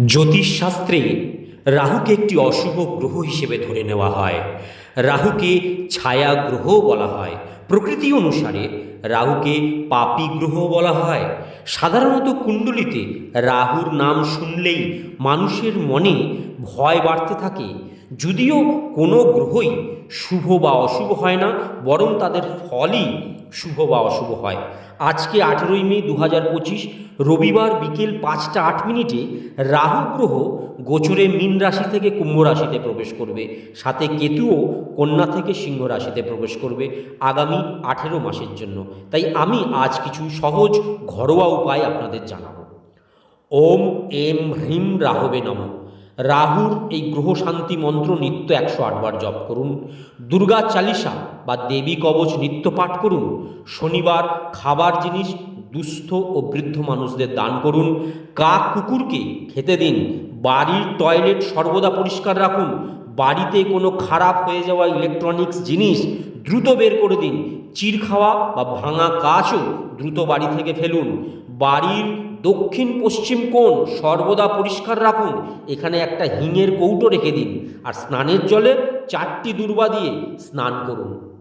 ज्योतिष शास्त्रे রাহুকে একটি অশুভ গ্রহ হিসেবে ধরে নেওয়া হয়। রাহুকে ছায়া গ্রহ বলা হয়। প্রকৃতি অনুসারে রাহুকে পাপী গ্রহ বলা হয়। সাধারণত কুণ্ডলিতে রাহুর নাম শুনলেই মানুষের মনে ভয় বাড়তে থাকে। যদিও কোনো গ্রহই শুভ বা অশুভ হয় না, বরং তাদের ফলই শুভ বা অশুভ হয়। আজকে আঠেরোই মে দু হাজার পঁচিশ রবিবার বিকেল পাঁচটা আট মিনিটে রাহু গ্রহ গোচরে মীন রাশি থেকে কুম্ভ রাশিতে প্রবেশ করবে। সাথে কেতুও কন্যা থেকে সিংহ রাশিতে প্রবেশ করবে আগামী আঠেরো মাসের জন্য। তাই আমি আজ কিছু সহজ, ঘরোয়া উপায় আপনাদের জানাব। ওম এম হ্রিম রাহবে নম। রাহুর এই গ্রহ শান্তি মন্ত্র নিত্য একশো আটবার জপ করুন। দুর্গা চালিসা বা দেবী কবচ নিত্য পাঠ করুন। শনিবার খাবার জিনিস দুস্থ ও বৃদ্ধ মানুষদের দান করুন। কাক কুকুরকে খেতে দিন। বাড়ির টয়লেট সর্বদা পরিষ্কার রাখুন। বাড়িতে কোনো খারাপ হয়ে যাওয়া ইলেকট্রনিক্স জিনিস দ্রুত বের করে দিন। চির খাওয়া বা ভাঙা কাচও দ্রুত বাড়ি থেকে ফেলুন। বাড়ির দক্ষিণ পশ্চিম কোণ সর্বদা পরিষ্কার রাখুন। এখানে একটা হিঙের কৌটো রেখে দিন। আর স্নানের জলে চারটি দুর্বা দিয়ে স্নান করুন।